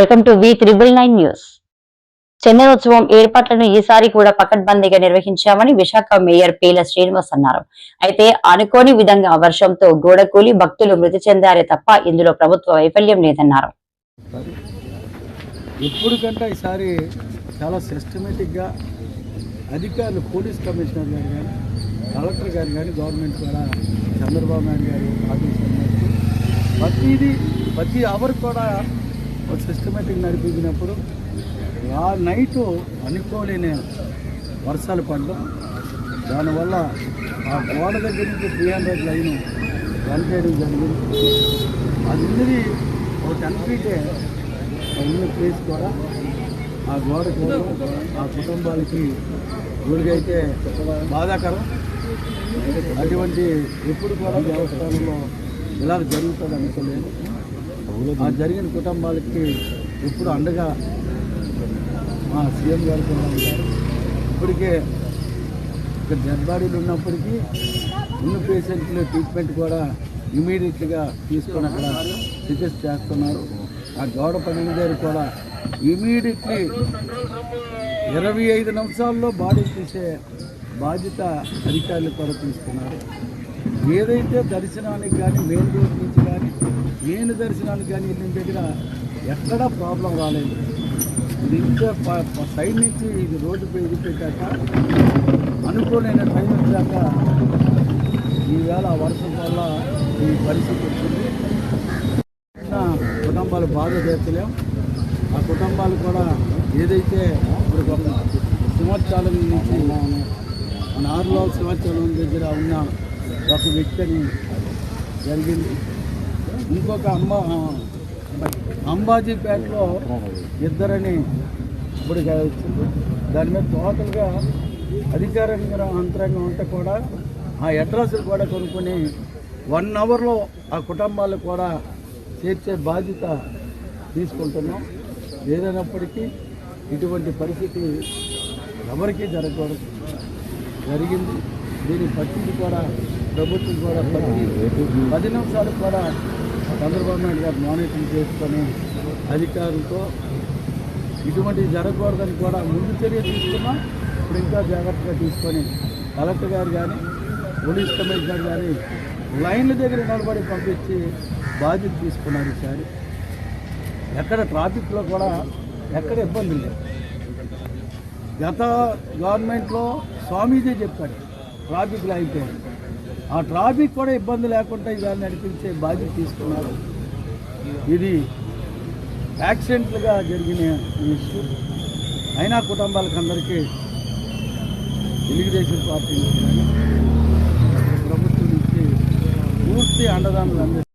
Welcome to V triple nine news. Chandanotsavam ఏర్పాట్లను ఈసారి కూడా పకడ్బందీగా నిర్వహించామని విశాఖ మేయర్ పీల శ్రీనివాస్ అన్నారు. అయితే అనుకోని విధంగా వర్షంతో గోడకూలి భక్తులు మృతి చెందారే తప్ప ఇందులో ప్రభుత్వ వైఫల్యం లేదన్నారు. ఎప్పుడు కంటే ఈసారి చాలా సిస్టమేటిక్గా అధికారులు పోలీస్ కమిషనర్ గారు కానీ కలెక్టర్ గారు కానీ గవర్నమెంట్ కూడా చంద్రబాబు నాయుడు గారు ఆదేశాలు ప్రతిదీ ప్రతి అవర్ కూడా ఒక సిస్టమేటిక్ నడిపించినప్పుడు ఆ నైట్ అనుకోలేని వర్షాలు పడడం. దానివల్ల ఆ గోడ దగ్గర నుంచి త్రీ హండ్రెడ్ లైన్ రన్ చేయడం జరిగింది. అందరి ఒక టెన్ ఫీటే ఉన్న ప్లేస్ కూడా ఆ గోడ కూడా ఆ కుటుంబాలకి గురికైతే బాధాకరం. అటువంటి ఎప్పుడు కూడా దేవస్థానంలో ఇలా జరుగుతుంది అనుకోలేదు. ఆ జరిగిన కుటుంబాలకి ఎప్పుడు అండగా మా సీఎం గారు కూడా ఉంటారు ఇప్పటికే ఇక్కడ డెడ్ ఉన్నప్పటికీ ఉన్న పేషెంట్లు ట్రీట్మెంట్ కూడా ఇమీడియట్గా తీసుకొని అక్కడ చికిత్స చేస్తున్నారు. ఆ గోడ పడిన గారు కూడా ఇమీడియట్లీ ఇరవై ఐదు నిమిషాల్లో బాడీ తీసే బాధ్యత అధికారులు కూడా తీసుకున్నారు. ఏదైతే దర్శనానికి కానీ మెయిన్ రోడ్ నుంచి కానీ మెయిన్ దర్శనానికి కానీ వెళ్ళిన దగ్గర ఎక్కడా ప్రాబ్లం రాలేదు. ఇంకా సైడ్ నుంచి ఇది రోడ్డు పై పెట్టాక అనుకోలేని టైం వచ్చాక ఈవేళ ఆ వర్షం వల్ల ఈ పరిస్థితి వచ్చింది. కుటుంబాలు బాధ తీర్చలేం ఆ కుటుంబాలు కూడా ఏదైతే ఇప్పుడు ఒక సింహాచలం నుంచి నార్లో సింహాచలం దగ్గర ఉన్న ఒక వ్యక్తి అని జరిగింది. ఇంకొక అమ్మ అంబాజీపేటలో ఇద్దరని ఇప్పుడు వచ్చింది దాని మీద టోటల్గా అధికారంగా అంతరంగం ఉంటే కూడా ఆ అడ్రస్లు కూడా కొనుక్కొని వన్ అవర్లో ఆ కుటుంబాలు కూడా చేర్చే బాధ్యత తీసుకుంటున్నాం. ఏదైనప్పటికీ ఇటువంటి పరిస్థితి ఎవరికీ జరగకూడదు. జరిగింది. దీని పరిస్థితి కూడా ప్రభుత్వం కూడా ప్రతి పది నిమిషాలు కూడా చంద్రబాబు నాయుడు గారు మానిటరింగ్ చేసుకొని అధికారులతో ఇటువంటి జరగకూడదని కూడా ముందు చర్య తీసుకున్నా ఇప్పుడు ఇంకా జాగ్రత్తగా తీసుకొని కలెక్టర్ గారు కానీ పోలీస్ కమిషనర్ కానీ లైన్ల దగ్గర నిలబడి పంపించి బాధ్యత తీసుకున్నారు ఈసారి. ఎక్కడ ట్రాఫిక్లో కూడా ఎక్కడ ఇబ్బంది లేదు గత గవర్నమెంట్లో స్వామీజీ చెప్పాడు ట్రాఫిక్లో అయితే ఆ ట్రాఫిక్ కూడా ఇబ్బంది లేకుండా ఇవాళ నడిపించే బాధ్యత తీసుకున్నారు. ఇది యాక్సిడెంట్లుగా జరిగిన ఇష్యూ. అయినా కుటుంబాలకు అందరికీ తెలుగుదేశం పార్టీ ప్రభుత్వం నుంచి పూర్తి అండదానులు అందిస్తారు